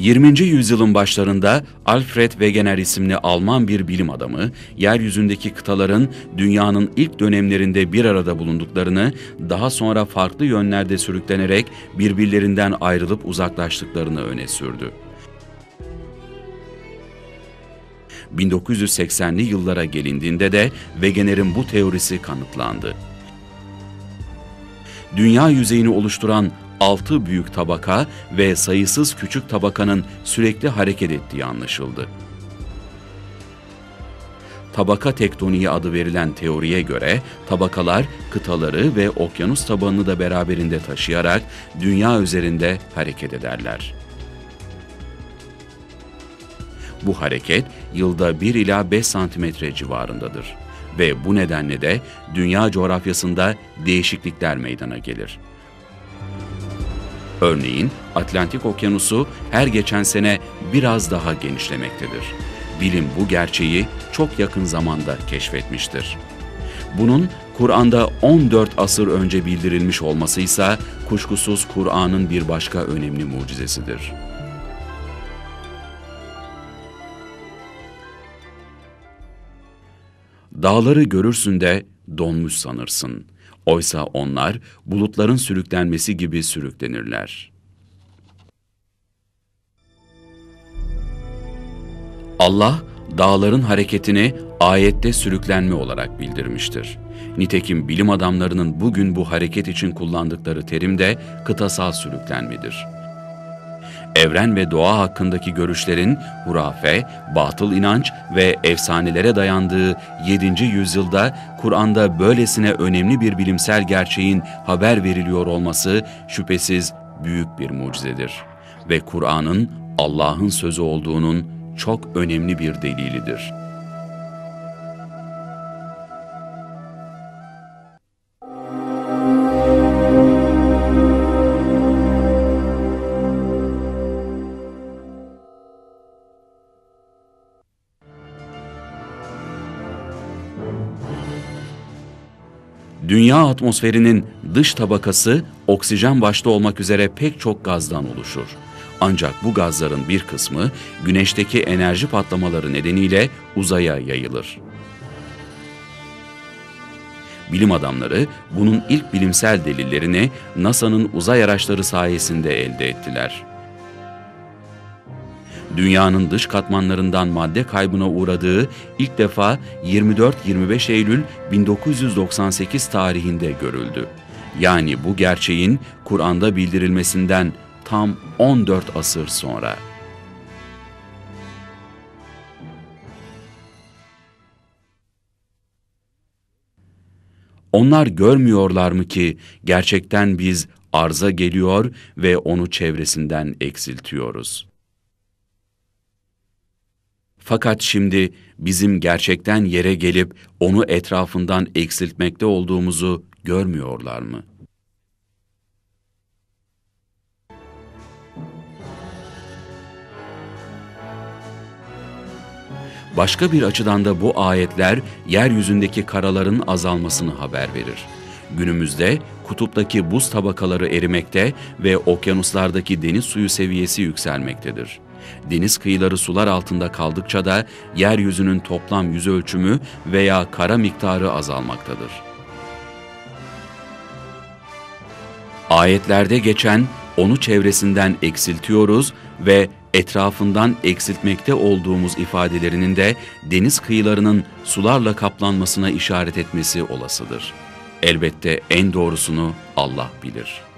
20. yüzyılın başlarında Alfred Wegener isimli Alman bir bilim adamı, yeryüzündeki kıtaların dünyanın ilk dönemlerinde bir arada bulunduklarını, daha sonra farklı yönlerde sürüklenerek birbirlerinden ayrılıp uzaklaştıklarını öne sürdü. 1980'li yıllara gelindiğinde de Wegener'in bu teorisi kanıtlandı. Dünya yüzeyini oluşturan altı büyük tabaka ve sayısız küçük tabakanın sürekli hareket ettiği anlaşıldı. Tabaka tektoniği adı verilen teoriye göre tabakalar kıtaları ve okyanus tabanını da beraberinde taşıyarak dünya üzerinde hareket ederler. Bu hareket yılda 1 ila 5 santimetre civarındadır ve bu nedenle de dünya coğrafyasında değişiklikler meydana gelir. Örneğin Atlantik Okyanusu her geçen sene biraz daha genişlemektedir. Bilim bu gerçeği çok yakın zamanda keşfetmiştir. Bunun Kur'an'da 14 asır önce bildirilmiş olması ise kuşkusuz Kur'an'ın bir başka önemli mucizesidir. Dağları görürsün de donmuş sanırsın. Oysa onlar bulutların sürüklenmesi gibi sürüklenirler. Allah dağların hareketini ayette sürüklenme olarak bildirmiştir. Nitekim bilim adamlarının bugün bu hareket için kullandıkları terim de kıtasal sürüklenmedir.'' Evren ve doğa hakkındaki görüşlerin hurafe, batıl inanç ve efsanelere dayandığı 7. yüzyılda Kur'an'da böylesine önemli bir bilimsel gerçeğin haber veriliyor olması şüphesiz büyük bir mucizedir ve Kur'an'ın Allah'ın sözü olduğunun çok önemli bir delilidir.'' Dünya atmosferinin dış tabakası oksijen başta olmak üzere pek çok gazdan oluşur. Ancak bu gazların bir kısmı güneşteki enerji patlamaları nedeniyle uzaya yayılır. Bilim adamları bunun ilk bilimsel delillerini NASA'nın uzay araçları sayesinde elde ettiler dünyanın dış katmanlarından madde kaybına uğradığı ilk defa 24-25 Eylül 1998 tarihinde görüldü. Yani bu gerçeğin Kur'an'da bildirilmesinden tam 14 asır sonra. Onlar görmüyorlar mı ki gerçekten biz arza geliyor ve onu çevresinden eksiltiyoruz.'' Fakat şimdi bizim gerçekten yere gelip onu etrafından eksiltmekte olduğumuzu görmüyorlar mı? Başka bir açıdan da bu ayetler yeryüzündeki karaların azalmasını haber verir. Günümüzde kutuptaki buz tabakaları erimekte ve okyanuslardaki deniz suyu seviyesi yükselmektedir. Deniz kıyıları sular altında kaldıkça da yeryüzünün toplam yüz ölçümü veya kara miktarı azalmaktadır. Ayetlerde geçen onu çevresinden eksiltiyoruz ve etrafından eksiltmekte olduğumuz ifadelerinin de deniz kıyılarının sularla kaplanmasına işaret etmesi olasıdır. Elbette en doğrusunu Allah bilir.''